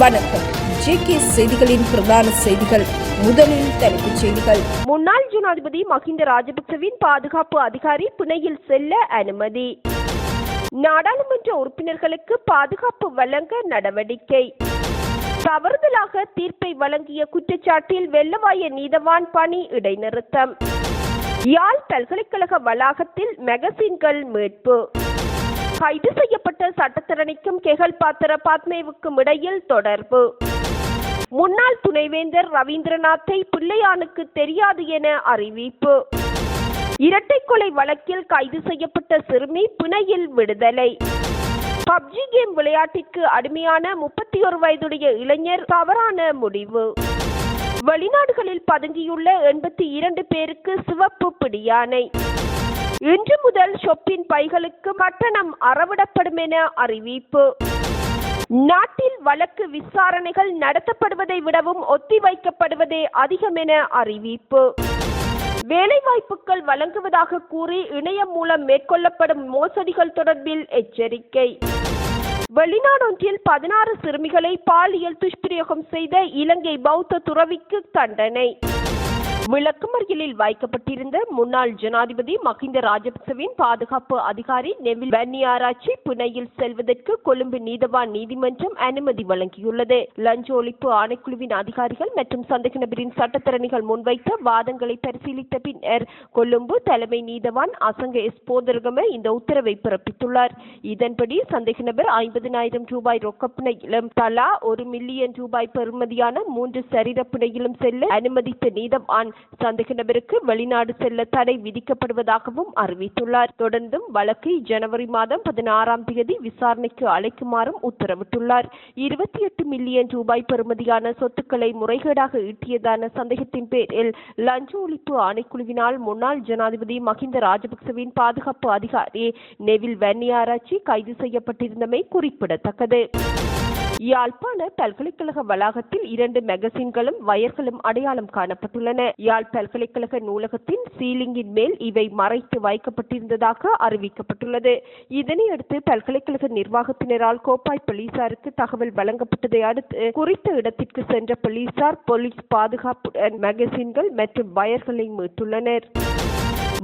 வணக்கம். ஜேகே செய்திகளின் பிரதான செய்திகள். முதலில் தலைப்புச் செய்திகள். முன்னாள் ஜனாதிபதி மஹிந்த ராஜபக்சவின் பாதுகாப்பு அதிகாரி புனையில் செல்ல அனுமதி. நாடாளுமன்ற உறுப்பினர்களுக்கு பாதுகாப்பு வழங்க நடவடிக்கை. தவறுதலாக தீர்ப்பை வழங்கிய குற்றச்சாட்டில் வெள்ளவாய நீதவான் பணி இடைநிறுத்தம். யாழ் பல்கலைக்கழக வளாகத்தில் மெகசின்கள் மீட்பு. கைது செய்யப்பட்ட சட்டத்திறனிக்கும் கெகல் பாத்திர பாத்மேவுக்கும் இடையில் தொடர்பு. முன்னாள் துணைவேந்தர் ரவீந்திரநாத்தை பிள்ளையானுக்கு தெரியாது என அறிவிப்பு. இரட்டை கொலை வழக்கில் கைது செய்யப்பட்ட சிறுமி பிணையில் விடுதலை. பப்ஜி கேம் விளையாட்டிற்கு அடிமையான முப்பத்தி ஒரு வயதுடைய இளைஞர் தவறான முடிவு. வெளிநாடுகளில் பதுங்கியுள்ள எண்பத்தி இரண்டு பேருக்கு சிவப்பு பிடியானை இன்று முதல் ஷொப்பின் பைகளுக்கு கட்டணம் அறவிடப்படும் என அறிவிப்பு. நாட்டில் வழக்கு விசாரணைகள் நடத்தப்படுவதை விடவும் ஒத்திவைக்கப்படுவதே அதிகம் என அறிவிப்பு. வேலைவாய்ப்புகள் வழங்குவதாக கூறி இணையம் மூலம் மேற்கொள்ளப்படும் மோசடிகள் தொடர்பில் எச்சரிக்கை. வெளிநாடொன்றில் பதினாறு சிறுமிகளை பாலியல் துஷ்பிரயோகம் செய்த இலங்கை பௌத்த துறவிக்கு தண்டனை. விளக்குமறியலில் வைக்கப்பட்டிருந்த முன்னாள் ஜனாதிபதி மஹிந்த ராஜபக்சவின் பாதுகாப்பு அதிகாரி நெவில் பன்னியாராச்சி புனையில் செல்வதற்கு கொழும்பு நீதவான் நீதிமன்றம் அனுமதி வழங்கியுள்ளது. லஞ்ச ஒழிப்பு ஆணைக்குழுவின் அதிகாரிகள் மற்றும் சந்தேக நபரின் சட்டத்தரணிகள் முன்வைத்த வாதங்களை பரிசீலித்த பின்னர் கொழும்பு தலைமை நீதவான் அசங்க எஸ். போதரகம இந்த உத்தரவை பிறப்பித்துள்ளார். இதன்படி சந்தேக நபர் ஐம்பதினாயிரம் ரூபாய் ரொக்கப்பிணையிலும் தலா ஒரு மில்லியன் ரூபாய் பெறுமதியான மூன்று சரீரப்பிணையிலும் செல்ல அனுமதித்த நீதவான் சந்தேக நபருக்கு வெளிநாடு செல்ல தடை விதிக்கப்படுவதாகவும் அறிவித்துள்ளார். தொடர்ந்தும் வழக்கை ஜனவரி மாதம் பதினாறாம் தேதி விசாரணைக்கு அழைக்குமாறும் உத்தரவிட்டுள்ளார். இருபத்தி எட்டு மில்லியன் ரூபாய் பெறுமதியான சொத்துக்களை முறைகேடாக ஈட்டியதான சந்தேகத்தின் பேரில் லஞ்ச ஒழிப்பு ஆணைக்குழுவினால் முன்னாள் ஜனாதிபதி மஹிந்த ராஜபக்சவின் பாதுகாப்பு அதிகாரி நெவில் வன்னியாராச்சி கைது செய்யப்பட்டிருந்தமை குறிப்பிடத்தக்கது. யாழ்ப்பாண பல்கலைக்கழக வளாகத்தில் இரண்டு மெகசின்களும் வயர்களும் அடையாளம் காணப்பட்டுள்ளன. யாழ் பல்கலைக்கழக நூலகத்தின் சீலிங்கின் மேல் இவை மறைத்து வைக்கப்பட்டிருந்ததாக அறிவிக்கப்பட்டுள்ளது. இதனையடுத்து பல்கலைக்கழக நிர்வாகத்தினரால் கோப்பாய் போலீசாருக்கு தகவல் வழங்கப்பட்டதை அடுத்து குறித்த இடத்திற்கு சென்ற போலீசார் போலீஸ் பாதுகாப்புடன் மெகசின்கள் மற்றும் வயர்களை மீட்டுள்ளனர்.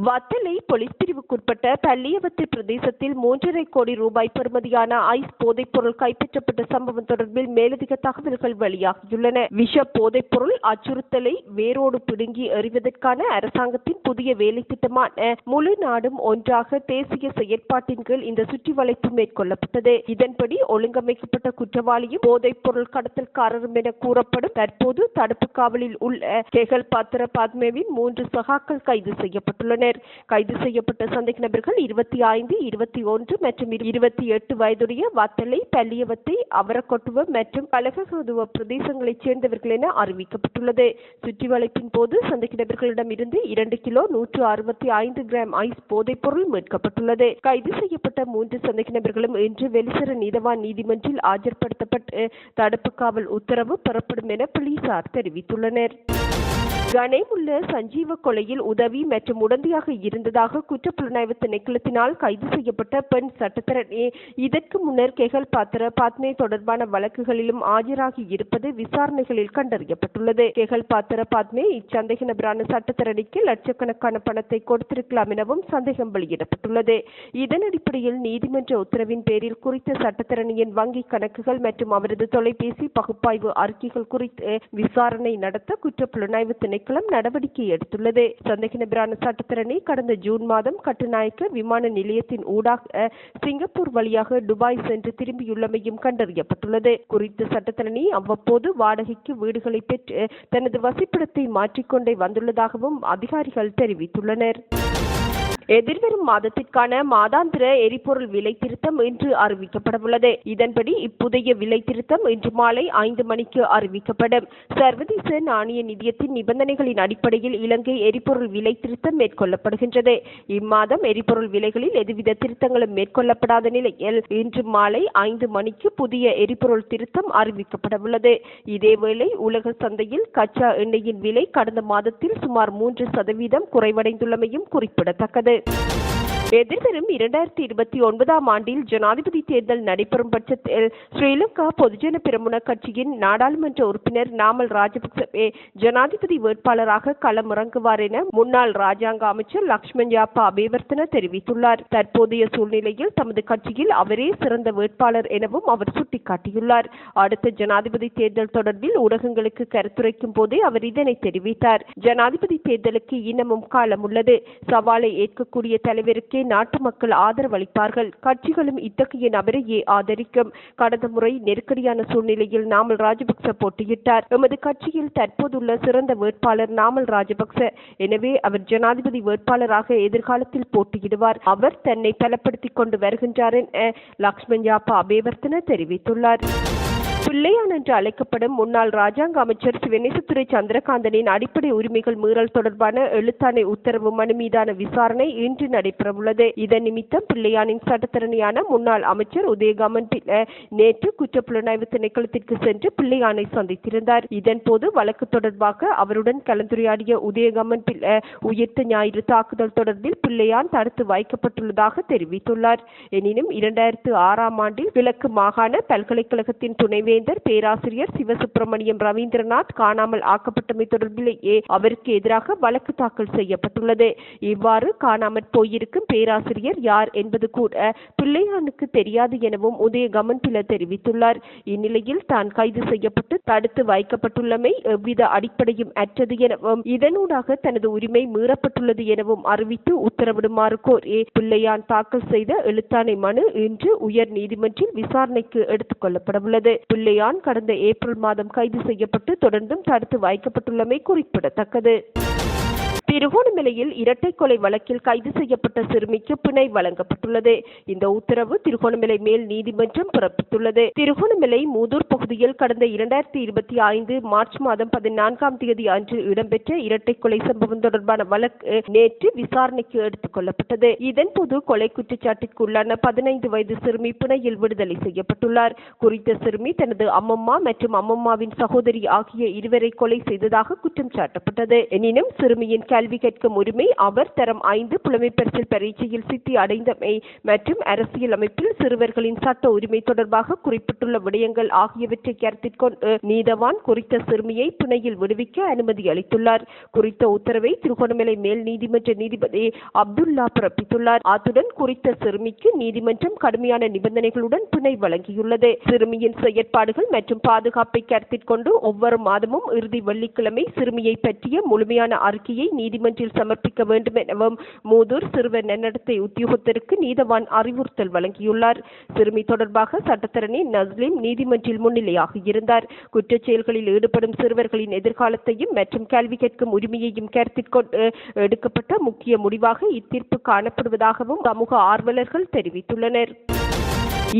வத்தலை போலீஸ் பிரிவுக்குட்பட்ட பள்ளியவத்து பிரதேசத்தில் மூன்றரை கோடி ரூபாய் பெறுமதியான ஐஸ் போதைப் பொருள் கைப்பற்றப்பட்ட சம்பவம் தொடர்பில் மேலதிக தகவல்கள் வெளியாகியுள்ளன. விஷ போதைப் பொருள் அச்சுறுத்தலை வேரோடு பிடுங்கி எறிவதற்கான அரசாங்கத்தின் புதிய வேலை திட்டமான முழு நாடும் ஒன்றாக தேசிய செயற்பாட்டின் கீழ் இந்த சுற்றி வளைப்பு மேற்கொள்ளப்பட்டது. இதன்படி ஒழுங்கமைக்கப்பட்ட குற்றவாளியும் போதைப் பொருள் கடத்தல்காரரும் என கூறப்படும் தற்போது தடுப்பு காவலில் உள்ள கேகல் பாத்திர பாத்மேவின் மூன்று சகாக்கள் கைது செய்யப்பட்டுள்ளனர். கைது செய்யப்பட்ட சந்தேக நபர்கள் இருபத்தி ஐந்து இருபத்தி ஒன்று மற்றும் இருபத்தி எட்டு வயதுடைய வத்தலை பள்ளியவத்தை அவரக்கொட்டுவ மற்றும் கலகசுதுவ பிரதேசங்களைச் சேர்ந்தவர்கள் என அறிவிக்கப்பட்டுள்ளது. சுற்றி வளைப்பின் போது சந்தேக நபர்களிடம் இருந்து இரண்டு கிலோ நூற்று அறுபத்தி ஐந்து கிராம் ஐஸ் போதைப் பொருள் மீட்கப்பட்டுள்ளது. கைது செய்யப்பட்ட மூன்று சந்தேக நபர்களும் இன்று வெளிசர நீதவான் நீதிமன்றில் ஆஜர்படுத்தப்பட்டு தடுப்பு காவல் உத்தரவு பெறப்படும் என போலீசார் தெரிவித்துள்ளனர். கனேமுள்ள சஞ்சீவ கொலையில் உதவி மற்றும் உடந்தையாக இருந்ததாக குற்றப்புலனாய்வு திணைக்களத்தினால் கைது செய்யப்பட்ட பெண் சட்டத்தரணி. இதற்கு முன்னர் கெகல் பாத்திர பாத்மே தொடர்பான வழக்குகளிலும் ஆஜராகி இருப்பது விசாரணைகளில் கண்டறியப்பட்டுள்ளது. கெகல் பாத்திர பாத்மே இச்சந்தேக நபரான சட்டத்தரணிக்கு லட்சக்கணக்கான பணத்தை கொடுத்திருக்கலாம் எனவும் சந்தேகம் வெளியிடப்பட்டுள்ளது. இதன் அடிப்படையில் நீதிமன்ற உத்தரவின் பேரில் குறித்த சட்டத்தரணியின் வங்கி கணக்குகள் மற்றும் அவரது தொலைபேசி பகுப்பாய்வு அறிக்கைகள் குறித்து விசாரணை நடத்த குற்றப்புலனாய்வு திணைக்களம் திணைக்களம் நடவடிக்கை எடுத்துள்ளது. சந்தேக நபரான சட்டத்திறனை கடந்த ஜூன் மாதம் கட்டுநாயக்க விமான நிலையத்தின் ஊடாக சிங்கப்பூர் வழியாக துபாய் சென்று திரும்பியுள்ளமையும் கண்டறியப்பட்டுள்ளது. குறித்த சட்டத்திறனி அவ்வப்போது வாடகைக்கு வீடுகளை பெற்று தனது வசிப்பிடத்தை மாற்றிக்கொண்டே வந்துள்ளதாகவும் அதிகாரிகள் தெரிவித்துள்ளனர். எதிர்வரும் மாதத்திற்கான மாதாந்திர எரிபொருள் விலை திருத்தம் இன்று அறிவிக்கப்படவுள்ளது. இதன்படி இப்புதிய விலை திருத்தம் இன்று மாலை ஐந்து மணிக்கு அறிவிக்கப்படும். சர்வதேச நாணய நிதியத்தின் நிபந்தனைகளின் அடிப்படையில் இலங்கை எரிபொருள் விலை திருத்தம் மேற்கொள்ளப்படுகின்றது. இம்மாதம் எரிபொருள் விலைகளில் எதுவித திருத்தங்களும் மேற்கொள்ளப்படாத நிலையில் இன்று மாலை ஐந்து மணிக்கு புதிய எரிபொருள் திருத்தம் அறிவிக்கப்படவுள்ளது. இதேவேளை உலக சந்தையில் கச்சா எண்ணெயின் விலை கடந்த மாதத்தில் சுமார் மூன்று சதவீதம் குறைவடைந்துள்ளமையும் குறிப்பிடத்தக்கது. வந்தது எதிர்வரும் இரண்டாயிரத்தி இருபத்தி ஒன்பதாம் ஆண்டில் ஜனாதிபதி தேர்தல் நடைபெறும் பட்சத்தில் ஸ்ரீலங்கா பொதுஜன பிரமுன கட்சியின் நாடாளுமன்ற உறுப்பினர் நாமல் ராஜபக்சவே ஜனாதிபதி வேட்பாளராக களமிறங்குவார் என முன்னாள் ராஜாங்க அமைச்சர் லக்ஷ்மண் யாப்பா அபேவர்த்தன தெரிவித்துள்ளார். தற்போதைய சூழ்நிலையில் தமது கட்சியில் அவரே சிறந்த வேட்பாளர் எனவும் அவர் சுட்டிக்காட்டியுள்ளார். அடுத்த ஜனாதிபதி தேர்தல் தொடர்பில் ஊடகங்களுக்கு கருத்துரைக்கும் போதே அவர் இதனை தெரிவித்தார். ஜனாதிபதி தேர்தலுக்கு இன்னமும் காலம் உள்ளது சவாலை ஏற்கக்கூடிய தலைவருக்கு நாட்டு மக்கள் ஆதரவளிப்பார்கள். கட்சிகளும் இத்தகைய நபரையே ஆதரிக்கும். கடந்த முறை நெருக்கடியான சூழ்நிலையில் நாமல் ராஜபக்ச போட்டியிட்டார். எமது கட்சியில் தற்போதுள்ள சிறந்த வேட்பாளர் நாமல் ராஜபக்ச. எனவே அவர் ஜனாதிபதி வேட்பாளராக எதிர்காலத்தில் போட்டியிடுவார். அவர் தன்னை பலப்படுத்திக் கொண்டு வருகின்றார் என லக்ஷ்மண் யாப்பா அபேவர்த்தன தெரிவித்துள்ளார். பிள்ளையான் என்று அழைக்கப்படும் முன்னாள் ராஜாங்க அமைச்சர் சிவனேசத்துறை சந்திரகாந்தனின் அடிப்படை உரிமைகள் மீறல் தொடர்பான எழுத்தாணை உத்தரவு மனு மீதான விசாரணை இன்று நடைபெறவுள்ளது. இதன் நிமித்தம் பிள்ளையானின் சட்டத்தரணியான முன்னாள் அமைச்சர் உதயகாமன் பிள்ளை நேற்று குற்றப்புலனாய்வு திணைக்களத்திற்கு சென்று பிள்ளையானை சந்தித்திருந்தார். இதன்போது வழக்கு தொடர்பாக அவருடன் கலந்துரையாடிய உதயகாமன் பிள்ளை உயிர்த்த ஞாயிறு தாக்குதல் தொடர்பில் பிள்ளையான் தடுத்து வைக்கப்பட்டுள்ளதாக தெரிவித்துள்ளார். எனினும் இரண்டாயிரத்து ஆறாம் ஆண்டில் கிழக்கு மாகாண பல்கலைக்கழகத்தின் துணைவே துணைவேந்தர் பேராசிரியர் சிவசுப்பிரமணியம் ரவீந்திரநாத் காணாமல் ஆக்கப்பட்டமை தொடர்பிலேயே அவருக்கு எதிராக வழக்கு தாக்கல் செய்யப்பட்டுள்ளது. இவ்வாறு காணாமற் போயிருக்கும் பேராசிரியர் யார் என்பது கூட பிள்ளையானுக்கு தெரியாது எனவும் உதயகமன் பில தெரிவித்துள்ளார். இந்நிலையில் தான் கைது செய்யப்பட்டு தடுத்து வைக்கப்பட்டுள்ளமை எவ்வித அடிப்படையும் அற்றது எனவும் இதனூடாக தனது உரிமை மீறப்பட்டுள்ளது எனவும் அறிவித்து உத்தரவிடுமாறு கோரி பிள்ளையான் தாக்கல் செய்த எழுத்தாணை மனு இன்று உயர் நீதிமன்றில் விசாரணைக்கு எடுத்துக் கொள்ளப்படவுள்ளது. பிள்ளையான் கடந்த ஏப்ரல் மாதம் கைது செய்யப்பட்டு தொடர்ந்தும் தடுத்து வைக்கப்பட்டுள்ளமை குறிப்பிடத்தக்கது. திருகோணமலையில் இரட்டை கொலை வழக்கில் கைது செய்யப்பட்ட சிறுமிக்கு பிணை வழங்கப்பட்டுள்ளது. இந்த உத்தரவு திருகோணமலை மேல் நீதிமன்றம் பிறப்பித்துள்ளது. திருகோணமலை மூதூர் பகுதியில் கடந்த இரண்டாயிரத்தி இருபத்தி ஐந்து மார்ச் மாதம் பதினான்காம் தேதி அன்று இடம்பெற்ற இரட்டை கொலை சம்பவம் தொடர்பான வழக்கு நேற்று விசாரணைக்கு எடுத்துக் கொள்ளப்பட்டது. இதன்போது கொலை குற்றச்சாட்டிற்கு உள்ளான பதினைந்து வயது சிறுமி பிணையில் விடுதலை செய்யப்பட்டுள்ளார். குறித்த சிறுமி தனது அம்மம்மா மற்றும் அம்மம்மாவின் சகோதரி ஆகிய இருவரை கொலை செய்ததாக குற்றம் சாட்டப்பட்டது. எனினும் சிறுமியின் கல்வி கல்வி கேட்கும் உரிமை அவர் தரம் ஐந்து புலமை பரீட்சையில் சித்தி அடைந்தமை மற்றும் அரசியல் அமைப்பில் சிறுவர்களின் சட்ட உரிமை தொடர்பாக குறிப்பிட்டுள்ள விடயங்கள் ஆகியவற்றை கருத்திற்கொண்டு நீதவான் குறித்த சிறுமியை துணையில் விடுவிக்க அனுமதி அளித்துள்ளார். குறித்த உத்தரவை திருகோணமலை மேல் நீதிமன்ற நீதிபதி அப்துல்லா பிறப்பித்துள்ளார். அத்துடன் குறித்த சிறுமிக்கு நீதிமன்றம் கடுமையான நிபந்தனைகளுடன் பிணை வழங்கியுள்ளது. சிறுமியின் செயற்பாடுகள் மற்றும் பாதுகாப்பை கருத்திற்கொண்டு ஒவ்வொரு மாதமும் இறுதி வெள்ளிக்கிழமை சிறுமியை பற்றிய முழுமையான அறிக்கையை நீதிமன்றில் சமர்ப்பிக்க வேண்டும் எனவும் மூதூர் சிறுவர் நன்னடத்தை உத்தியோகத்தருக்கு நீதவான் அறிவுறுத்தல் வழங்கியுள்ளார். சிறுமி தொடர்பாக சட்டத்தரணி நஸ்லிம் நீதிமன்றில் முன்னிலையாக இருந்தார். குற்றச் செயல்களில் ஈடுபடும் சிறுவர்களின் எதிர்காலத்தையும் மற்றும் கல்வி கேட்கும் உரிமையையும் கருத்தில் கொண்டு எடுக்கப்பட்ட முக்கிய முடிவாக இத்தீர்ப்பு காணப்படுவதாகவும் சமூக ஆர்வலர்கள் தெரிவித்துள்ளனர்.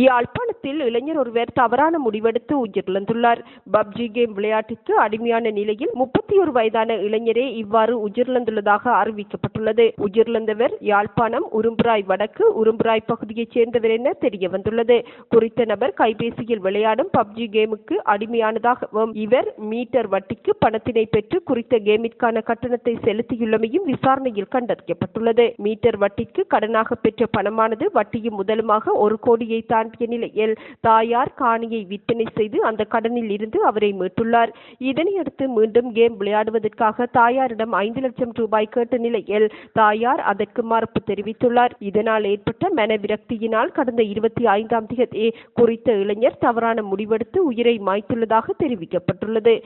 யாழ்ப்பாணத்தில் இளைஞர் ஒருவர் தவறான முடிவெடுத்து உயிரிழந்துள்ளார். பப்ஜி கேம் விளையாட்டிற்கு அடிமையான நிலையில் முப்பத்தி ஒரு வயதான இளைஞரே இவ்வாறு உயிரிழந்துள்ளதாக அறிவிக்கப்பட்டுள்ளது. உயிரிழந்தவர் யாழ்ப்பாணம் உரும்புராய் வடக்கு உரும்புராய் பகுதியைச் சேர்ந்தவர் என தெரிய வந்துள்ளது குறித்த நபர் கைபேசியில் விளையாடும் பப்ஜி கேமுக்கு அடிமையானதாகவும் இவர் மீட்டர் வட்டிக்கு பணத்தினை பெற்று குறித்த கேமிற்கான கட்டணத்தை செலுத்தியுள்ளமையும் விசாரணையில் கண்டறியப்பட்டுள்ளது. மீட்டர் வட்டிக்கு கடனாக பெற்ற பணமானது வட்டியும் முதலுமாக ஒரு கோடியை தாண்டிய நிலையில் தாயார் காணியை விற்பனை செய்து அந்த கடனில் இருந்து அவரை மீட்டுள்ளார். இதனையடுத்து மீண்டும் கேம் விளையாடுவதற்காக தாயாரிடம் ஐந்து லட்சம் ரூபாய் கேட்ட நிலையில் தாயார் அதற்கு மறுப்பு தெரிவித்துள்ளார். இதனால் ஏற்பட்ட மனவிரக்தியினால் கடந்த இருபத்தி ஐந்தாம் தேதி குறித்த இளைஞர் தவறான முடிவெடுத்து உயிரை மாய்த்துள்ளதாக தெரிவிக்கப்பட்டுள்ளது.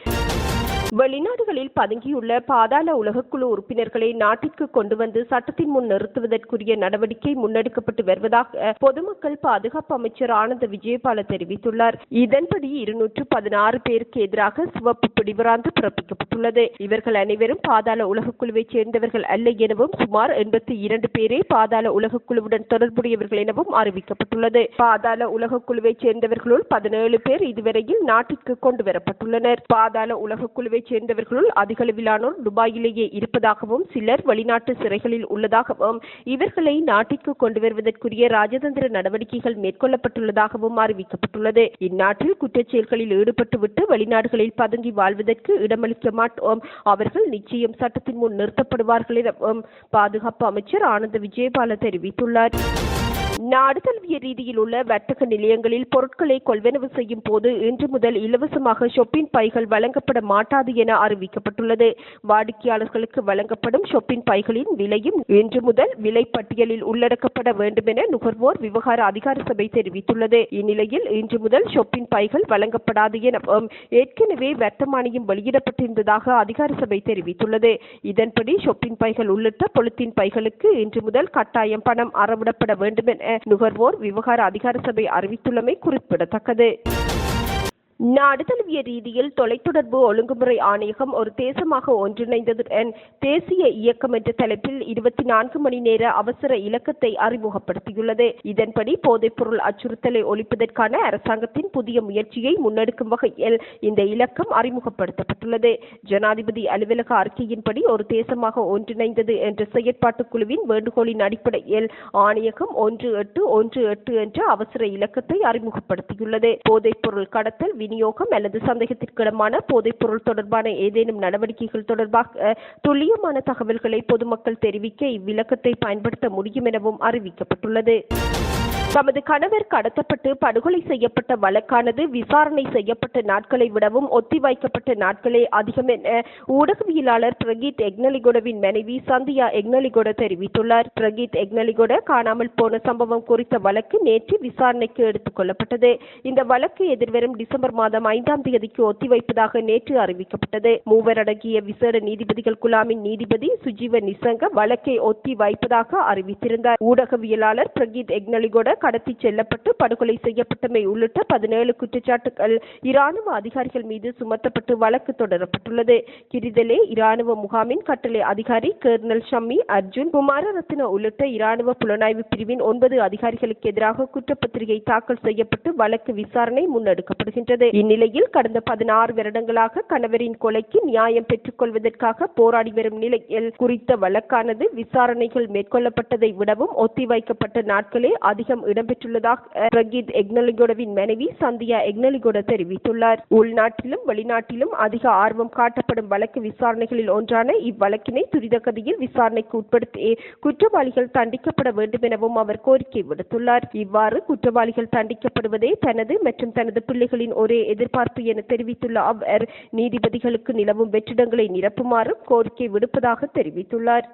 வெளிநாடுகளில் பதுங்கியுள்ள பாதாள உலகக்குழு உறுப்பினர்களை நாட்டிற்கு கொண்டு வந்து சட்டத்தின் முன் நிறுத்துவதற்குரிய நடவடிக்கை முன்னெடுக்கப்பட்டு வருவதாக பொதுமக்கள் பாதுகாப்பு அமைச்சர் ஆனந்த விஜயபால தெரிவித்துள்ளார். இதன்படி இருநூற்று பதினாறு பேருக்கு எதிராக சிவப்பு பிடிவராந்து பிறப்பிக்கப்பட்டுள்ளது. இவர்கள் அனைவரும் பாதாள உலகக்குழுவைச் சேர்ந்தவர்கள் அல்ல எனவும் சுமார் எண்பத்தி இரண்டு பேரே பாதாள உலகக்குழுவுடன் தொடர்புடையவர்கள் எனவும் அறிவிக்கப்பட்டுள்ளது. பாதாள உலகக்குழுவைச் சேர்ந்தவர்களுள் பதினேழு பேர் இதுவரையில் நாட்டிற்கு கொண்டு வரப்பட்டுள்ளனர். பாதாள உலகக்குழுவை நாடுகளைச் சேர்ந்தவர்களுள் அதிகளவிலானோர் துபாயிலேயே இருப்பதாகவும் சிலர் வெளிநாட்டு சிறைகளில் உள்ளதாகவும் இவர்களை நாட்டிற்கு கொண்டு வருவதற்குரிய ராஜதந்திர நடவடிக்கைகள் மேற்கொள்ளப்பட்டுள்ளதாகவும் அறிவிக்கப்பட்டுள்ளது. இந்நாட்டில் குற்றச்செயல்களில் ஈடுபட்டுவிட்டு வெளிநாடுகளில் பதுங்கி வாழ்வதற்கு இடமளிக்க மாட்டோம். அவர்கள் நிச்சயம் சட்டத்தின் முன் நிறுத்தப்படுவார்கள் எனவும் பாதுகாப்பு அமைச்சர் ஆனந்த விஜயபால தெரிவித்துள்ளார். நாடுதல்விய ரீதியில் உள்ள வர்த்தக நிலையங்களில் பொருட்களை கொள்வனவு செய்யும் போது இன்று முதல் இலவசமாக ஷொப்பிங் பைகள் வழங்கப்பட மாட்டாது என அறிவிக்கப்பட்டுள்ளது. வாடிக்கையாளர்களுக்கு வழங்கப்படும் ஷொப்பிங் பைகளின் விலையும் இன்று முதல் விலை பட்டியலில் உள்ளடக்கப்பட வேண்டும் என நுகர்வோர் விவகார அதிகார சபை தெரிவித்துள்ளது. இந்நிலையில் இன்று முதல் ஷொப்பிங் பைகள் வழங்கப்படாது எனவும் ஏற்கனவே வர்த்தமானியம் வெளியிடப்பட்டிருந்ததாக அதிகார சபை தெரிவித்துள்ளது. இதன்படி ஷொப்பிங் பைகள் உள்ளிட்ட பொலித்தீன் பைகளுக்கு இன்று முதல் கட்டாயம் பணம் அறவிடப்பட வேண்டும் என நுகர்வோர் விவகார அதிகார சபை அறிவித்துள்ளமை குறிப்பிடத்தக்கது. நாடு தழுவிய ரீதியில் தொலைத்தொடர்பு ஒழுங்குமுறை ஆணையகம் ஒரு தேசமாக ஒன்றிணைந்ததுடன் தேசிய இயக்கம் என்ற தலைப்பில் இருபத்தி நான்கு மணி நேர அவசர இலக்கத்தை அறிமுகப்படுத்தியுள்ளது. இதன்படி போதைப்பொருள் அச்சுறுத்தலை ஒழிப்பதற்கான அரசாங்கத்தின் புதிய முயற்சியை முன்னெடுக்கும் வகையில் இந்த இலக்கம் அறிமுகப்படுத்தப்பட்டுள்ளது. ஜனாதிபதி அலுவலக அறிக்கையின்படி ஒரு தேசமாக ஒன்றிணைந்தது என்ற செயற்பாட்டு குழுவின் வேண்டுகோளின் அடிப்படையில் ஆணையகம் ஒன்று எட்டு ஒன்று எட்டு என்ற அவசர இலக்கத்தை அறிமுகப்படுத்தியுள்ளது. போதைப்பொருள் கடத்தல் விநியோகம் அல்லது சந்தேகத்திற்கிடமான போதைப்பொருள் தொடர்பான ஏதேனும் நடவடிக்கைகள் தொடர்பாக துல்லியமான தகவல்களை பொதுமக்கள் தெரிவிக்க இவ்விலக்கத்தை பயன்படுத்த முடியும் எனவும் அறிவிக்கப்பட்டுள்ளது. தமது கணவர் கடத்தப்பட்டு படுகொலை செய்யப்பட்ட வழக்கானது விசாரணை செய்யப்பட்ட நாட்களை விடவும் ஒத்திவைக்கப்பட்ட நாட்களே அதிகம் என ஊடகவியலாளர் பிரகீத் எக்னலிகொடவின் மனைவி சந்தியா எக்னலிகொட தெரிவித்துள்ளார். பிரகீத் எக்னலிகொட காணாமல் போன சம்பவம் குறித்த வழக்கு நேற்று விசாரணைக்கு எடுத்துக் கொள்ளப்பட்டது. இந்த வழக்கு எதிர்வரும் டிசம்பர் மாதம் ஐந்தாம் தேதிக்கு ஒத்திவைப்பதாக நேற்று அறிவிக்கப்பட்டது. மூவர் அடங்கிய விசேட நீதிபதிகள் குழாமின் நீதிபதி சுஜீவ நிசங்க வழக்கை ஒத்தி வைப்பதாக அறிவித்திருந்தார். ஊடகவியலாளர் பிரகீத் எக்னலிகொட கடத்தி செல்லப்பட்டு படுகொலை செய்யப்பட்டமை உள்ளிட்ட பதினேழு குற்றச்சாட்டுகள் இராணுவ அதிகாரிகள் மீது சுமத்தப்பட்டு வழக்கு தொடரப்பட்டுள்ளது. கிரிதலே இராணுவ முகாமின் கட்டளை அதிகாரி கர்னல் ஷம்மி அர்ஜுன் குமாரரத்ன உள்ளிட்ட இராணுவ புலனாய்வு பிரிவின் ஒன்பது அதிகாரிகளுக்கு எதிராக குற்றப்பத்திரிகை தாக்கல் செய்யப்பட்டு வழக்கு விசாரணை முன்னெடுக்கப்படுகின்றது. இந்நிலையில் கடந்த பதினாறு வருடங்களாக கணவரின் கொலைக்கு நியாயம் பெற்றுக் கொள்வதற்காக போராடி வரும் நிலையில் குறித்த வழக்கானது விசாரணைகள் மேற்கொள்ளப்பட்டதை விடவும் ஒத்திவைக்கப்பட்ட நாட்களே அதிகம் இடம்பெற்றுள்ளதாக பிரகீத் எக்னலிகோடவின் மனைவி சந்தியா எக்னலிகோட தெரிவித்துள்ளார். உள்நாட்டிலும் வெளிநாட்டிலும் அதிக ஆர்வம் காட்டப்படும் வழக்கு விசாரணைகளில் ஒன்றான இவ்வழக்கினை துரிதகதியில் விசாரணைக்கு உட்படுத்தி குற்றவாளிகள் தண்டிக்கப்பட வேண்டும் எனவும் அவர் கோரிக்கை விடுத்துள்ளார். இவ்வாறு குற்றவாளிகள் தண்டிக்கப்படுவதே தனது மற்றும் தனது பிள்ளைகளின் ஒரே எதிர்பார்ப்பு என தெரிவித்துள்ள அவர் நீதிபதிகளுக்கு நிலவும் வெற்றிடங்களை நிரப்புமாறும் கோரிக்கை விடுப்பதாக தெரிவித்துள்ளார்.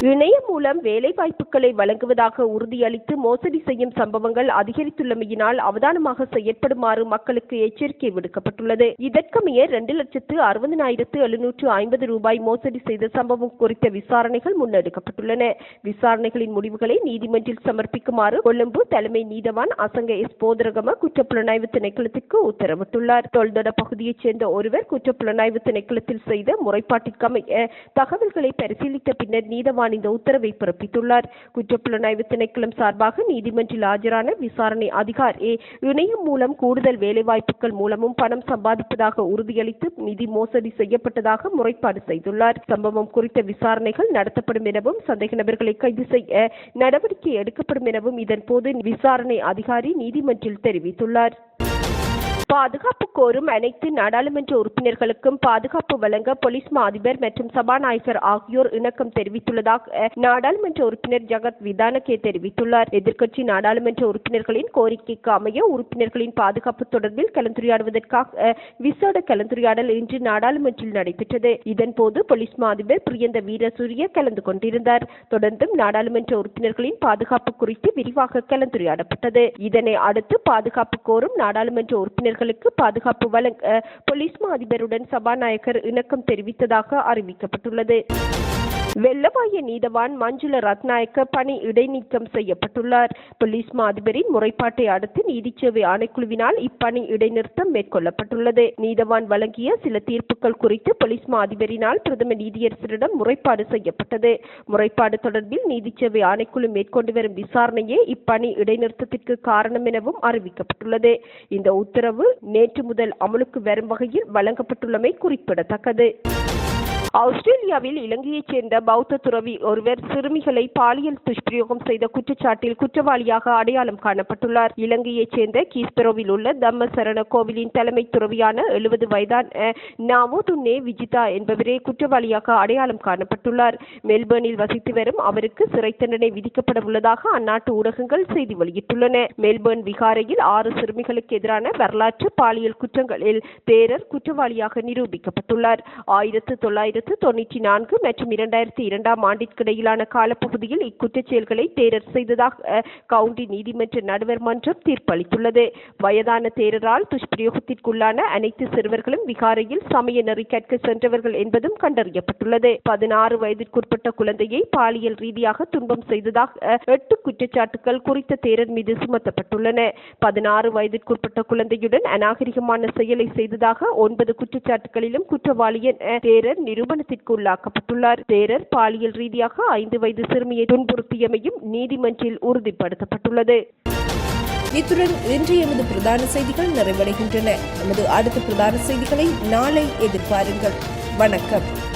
இணையம் மூலம் வேலை வாய்ப்புகளை வழங்குவதாக உறுதியளித்து மோசடி செய்யும் சம்பவங்கள் அதிகரித்துள்ளமையினால் அவதானமாக செயற்படுமாறு மக்களுக்கு எச்சரிக்கை விடுக்கப்பட்டுள்ளது. இதற்கமைய இரண்டு லட்சத்து அறுபதனாயிரத்து எழுநூற்று ஐம்பது ரூபாய் மோசடி செய்த சம்பவம் குறித்த விசாரணைகள் முன்னெடுக்கப்பட்டுள்ளன. விசாரணைகளின் முடிவுகளை நீதிமன்றில் சமர்ப்பிக்குமாறு கொழும்பு தலைமை நீதவான் அசங்க எஸ். போதரகம குற்றப்புலனாய்வு திணைக்களத்திற்கு உத்தரவிட்டுள்ளார். தொல்தொட பகுதியைச் சேர்ந்த ஒருவர் குற்றப்புலனாய்வு திணைக்களத்தில் செய்த முறைப்பாட்டிற்கமைய தகவல்களை பரிசீலித்த பின்னர் நீதவான் இந்த உத்தரவை பிறப்பித்துள்ளார். குற்றப்புலனாய்வு திணைக்களம் சார்பாக நீதிமன்றில் ஆஜரான விசாரணை அதிகார் ஏ. இணையம் மூலம் கூடுதல் வேலைவாய்ப்புகள் மூலமும் பணம் சம்பாதிப்பதாக உறுதியளித்து நிதி மோசடி செய்யப்பட்டதாக முறைப்பாடு செய்துள்ளார். சம்பவம் குறித்த விசாரணைகள் நடத்தப்படும் எனவும் சந்தேக நபர்களை கைது செய்ய நடவடிக்கை எடுக்கப்படும் எனவும் இதன்போது விசாரணை அதிகாரி நீதிமன்றில் தெரிவித்துள்ளார். பாதுகாப்பு கோரும் அனைத்து நாடாளுமன்ற உறுப்பினர்களுக்கும் பாதுகாப்பு வழங்க போலீஸ் மா அதிபர் மற்றும் சபாநாயகர் ஆகியோர் இணக்கம் தெரிவித்துள்ளதாக நாடாளுமன்ற உறுப்பினர் ஜகத் விதானகே தெரிவித்துள்ளார். எதிர்க்கட்சி நாடாளுமன்ற உறுப்பினர்களின் கோரிக்கைக்கு அமைய உறுப்பினர்களின் பாதுகாப்பு தொடர்பில் கலந்துரையாடுவதற்காக விசேட கலந்துரையாடல் இன்று நாடாளுமன்றில் நடைபெற்றது. இதன்போது போலீஸ் மாதிபர் பிரியந்த வீரசூரிய கலந்து கொண்டிருந்தார். தொடர்ந்தும் நாடாளுமன்ற உறுப்பினர்களின் பாதுகாப்பு குறித்து விரிவாக கலந்துரையாடப்பட்டது. இதனை அடுத்து பாதுகாப்பு கோரும் நாடாளுமன்ற அவர்களுக்கு பாதுகாப்பு வழங்க போலீஸ் மா அதிபருடன் சபாநாயகர் இணக்கம் தெரிவித்ததாக அறிவிக்கப்பட்டுள்ளது. வெள்ளவாய நீதவான் மஞ்சுள ரத்நாயக்க பணி இடைநீக்கம் செய்யப்பட்டுள்ளார். போலீஸ் மா அதிபரின் முறைப்பாட்டை அடுத்து நீதிச்சேவை ஆணைக்குழுவினால் இப்பணி இடைநிறுத்தம் மேற்கொள்ளப்பட்டுள்ளது. நீதவான் வழங்கிய சில தீர்ப்புகள் குறித்து போலீஸ் மா அதிபரினால் பிரதம நீதியரசரிடம் முறைப்பாடு செய்யப்பட்டது. முறைப்பாடு தொடர்பில் நீதிச்சேவை ஆணைக்குழு மேற்கொண்டு வரும் விசாரணையே இப்பணி இடைநிறுத்தத்திற்கு காரணம் எனவும் அறிவிக்கப்பட்டுள்ளது. இந்த உத்தரவு நேற்று முதல் அமலுக்கு வரும் வகையில் வழங்கப்பட்டுள்ளமை குறிப்பிடத்தக்கது. ஆஸ்திரேலியாவில் இலங்கையைச் சேர்ந்த பௌத்த துறவி ஒருவர் சிறுமிகளை பாலியல் துஷ்பிரயோகம் செய்த குற்றச்சாட்டில் குற்றவாளியாக அடையாளம் காணப்பட்டுள்ளார். இலங்கையைச் சேர்ந்த கீஸ்பெரோவில் உள்ள தம்ம சரண கோவிலின் தலைமை துறவியான எழுபது வயதான நாமோதுன்னே விஜிதா என்பவரே குற்றவாளியாக அடையாளம் காணப்பட்டுள்ளார். மெல்பர்னில் வசித்து வரும் அவருக்கு சிறை தண்டனை விதிக்கப்பட உள்ளதாக அந்நாட்டு ஊடகங்கள் செய்தி வெளியிட்டுள்ளன. மெல்பர்ன் விகாரையில் ஆறு சிறுமிகளுக்கு எதிரான வரலாற்று பாலியல் குற்றங்களில் தேரர் குற்றவாளியாக நிரூபிக்கப்பட்டுள்ளார். ஆயிரத்து தொள்ளாயிரத்து தொள்ளாயிரத்து தொன்னூற்றி நான்கு மற்றும் இரண்டாயிரத்தி இரண்டாம் ஆண்டிற்கிடையிலான காலப்பகுதியில் இக்குற்றச் செயல்களை தேரர் செய்ததாக கவுண்டி நீதிமன்ற நடுவர் மன்றம் தீர்ப்பளித்துள்ளது. வயதான தேரரால் துஷ்பிரயோகத்திற்குள்ளான அனைத்து சிறுவர்களும் விகாரையில் சமய நெறி கற்க சென்றவர்கள் என்பதும் கண்டறியப்பட்டுள்ளது. பதினாறு வயதிற்குட்பட்ட குழந்தையை பாலியல் ரீதியாக துன்பம் செய்ததாக எட்டு குற்றச்சாட்டுகள் குறித்த தேரர் மீது சுமத்தப்பட்டுள்ளன. பதினாறு வயதிற்குட்பட்ட குழந்தையுடன் அநாகரிகமான செயலை செய்ததாக ஒன்பது குற்றச்சாட்டுகளிலும் குற்றவாளியின் தேரர் தேரர் நிரூபணத்திற்கு உள்ளாக்கப்பட்டுள்ளார் தேரர் பாலியல் ரீதியாக ஐந்து வயது சிறுமியை துன்புறுத்தியமையும் நீதிமன்றில் உறுதிப்படுத்தப்பட்டுள்ளது. இத்துடன் இன்று எமது பிரதான செய்திகள் நிறைவடைகின்றன. எமது அடுத்த பிரதான செய்திகளை நாளை எதிர்பாருங்கள். வணக்கம்.